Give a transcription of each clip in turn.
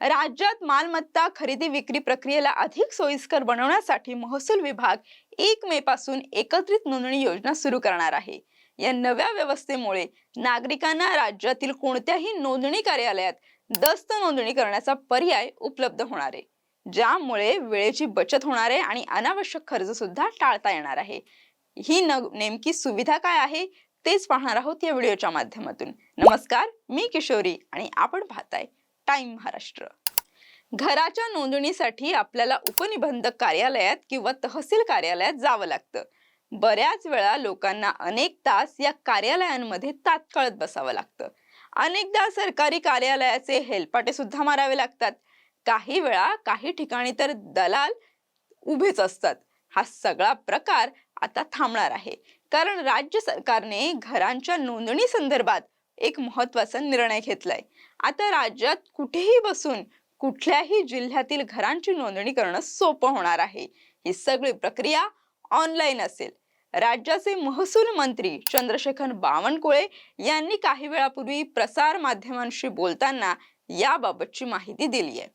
राज्यात मालमत्ता खरेदी विक्री प्रक्रियेला अधिक सोयीस्कर बनवण्यासाठी महसूल विभाग एक मे पासून एकत्रित नोंदणी योजना सुरू करणार आहे. या नव्या व्यवस्थेमुळे नागरिकांना राज्यातील कोणत्याही नोंदणी कार्यालयात दस्त नोंदणी करण्याचा पर्याय उपलब्ध होणार आहे. ज्यामुळे वेळेची बचत होणार आहे आणि अनावश्यक खर्च सुद्धा टाळता येणार आहे. ही न नेमकी सुविधा काय आहे तेच पाहणार आहोत या व्हिडिओच्या माध्यमातून. नमस्कार मी किशोरी आणि आपण पाहताय टाइम महाराष्ट्र. घराच्या नोंदणीसाठी आपल्याला उपनिबंधक कार्यालयात किंवा तहसील कार्यालयात जावं लागतं. बऱ्याच वेळा लोकांना अनेक तास या कार्यालयांमध्ये तात्काळत बसावं लागतं. अनेकदा सरकारी कार्यालयाचे हेलपाटे सुद्धा मारावे लागतात. काही वेळा काही ठिकाणी तर दलाल उभेच असतात. हा सगळा प्रकार आता थांबणार आहे. कारण राज्य सरकारने घरांच्या नोंदणी संदर्भात एक महत्त्वाचा निर्णय घेतलाय. आता राज्यात कुठेही बसून कुठल्याही जिल्ह्यातील घरांची नोंदणी करणं सोपं होणार आहे. ही सगळी प्रक्रिया ऑनलाईन असेल. राज्याचे महसूल मंत्री चंद्रशेखर बावनकुळे यांनी काही वेळापूर्वी प्रसार माध्यमांशी बोलताना याबाबतची माहिती दिली आहे.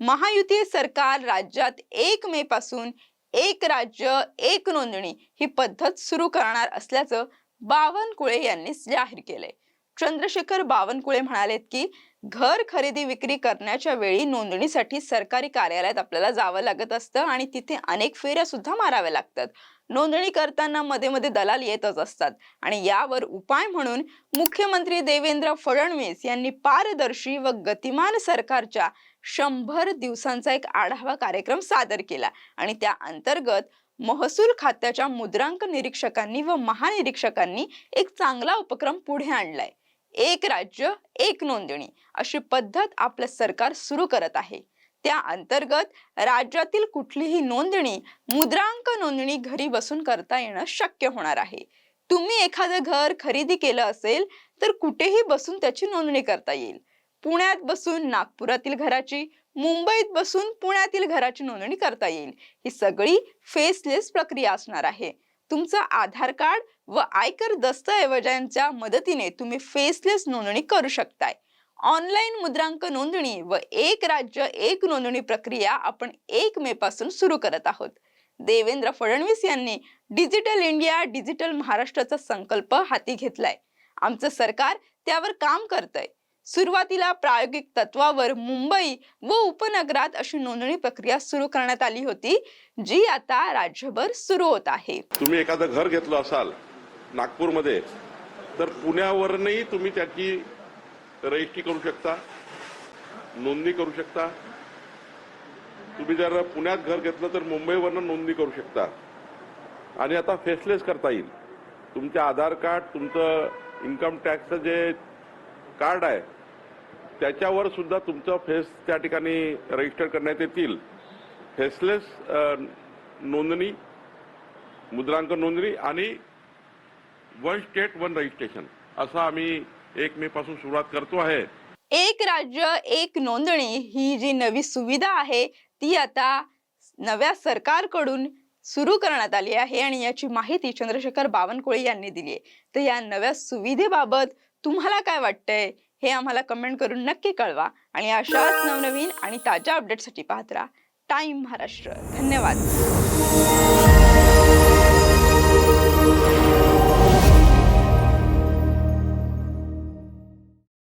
महायुती सरकार राज्यात एक मे पासून एक राज्य एक नोंदणी ही पद्धत सुरू करणार असल्याचं बावनकुळे यांनी जाहीर केलंय. चंद्रशेखर बावनकुळे म्हणालेत की घर खरेदी विक्री करण्याच्या वेळी नोंदणीसाठी सरकारी कार्यालयात आपल्याला जावं लागत असतं आणि तिथे अनेक फेऱ्या सुद्धा माराव्या लागतात. नोंदणी करताना मध्ये मध्ये दलाल येतच असतात आणि यावर उपाय म्हणून मुख्यमंत्री देवेंद्र फडणवीस यांनी पारदर्शी व गतिमान सरकारच्या शंभर दिवसांचा एक आढावा कार्यक्रम सादर केला आणि त्या अंतर्गत महसूल खात्याच्या मुद्रांक निरीक्षकांनी व महानिरीक्षकांनी एक चांगला उपक्रम पुढे आणलाय. एक राज्य एक नोंदणी अशी पद्धत आपलं सरकार सुरू करत आहे. त्या अंतर्गत राज्यातील कुठलीही नोंदणी मुद्रांक नोंदणी घरी बसून करता येणं शक्य होणार आहे. तुम्ही एखादं घर खरेदी केलं असेल तर कुठेही बसून त्याची नोंदणी करता येईल. पुण्यात बसून नागपुरातील घराची मुंबईत बसून पुण्यातील घराची नोंदणी करता येईल. ही सगळी फेसलेस प्रक्रिया असणार आहे. तुमचं आधार कार्ड व आयकर दस्तऐवजांच्या मदतीने तुम्ही फेसलेस नोंदणी करू शकताय. ऑनलाईन मुद्रांक नोंदणी व एक राज्य एक नोंदणी प्रक्रिया आपण एक मे पासून सुरू करत आहोत. देवेंद्र फडणवीस यांनी डिजिटल इंडिया डिजिटल महाराष्ट्राचा संकल्प हाती घेतलाय. आमचं सरकार त्यावर काम करतंय. सुरुवातीला प्रायोगिक तत्वावर मुंबई व उपनगरात अशी नोंदणी प्रक्रिया सुरू करण्यात आली होती जी आता राज्यभर सुरू होत आहे. तुम्ही एखादं घर घेतलं असाल नागपूरमध्ये तर पुण्यावरूनही तुम्ही त्याची रजिस्ट्री करू शकता नोंदणी करू शकता. तुम्ही जर पुण्यात घर घेतलं तर मुंबईवरनं नोंदणी करू शकता. आणि आता फेसलेस करता येईल. तुमचे आधार कार्ड तुमचं इन्कम टॅक्सचं जे कार्ड आहे त्याच्यावर सुद्धा तुमचं फेस त्या ठिकाणी रजिस्टर करण्यात येतील. फेसलेस नोंदणी मुद्रांक नोंदणी आणि वन स्टेट वन रजिस्ट्रेशन असं आम्ही एक मे पासून सुरुवात करतो आहे. एक राज्य एक नोंदणी ही जी नवी सुविधा आहे ती आता नव्या सरकारकडून सुरू करण्यात आली आहे आणि याची माहिती चंद्रशेखर बावनकुळे यांनी दिली आहे. तर या नव्या सुविधेबाबत तुम्हाला काय वाटतंय? हे आम्हाला कमेंट करून नक्की कळवा आणि अशाच नवनवीन आणि ताज्या अपडेटसाठी पाहत राहा. टाइम महाराष्ट्र. धन्यवाद.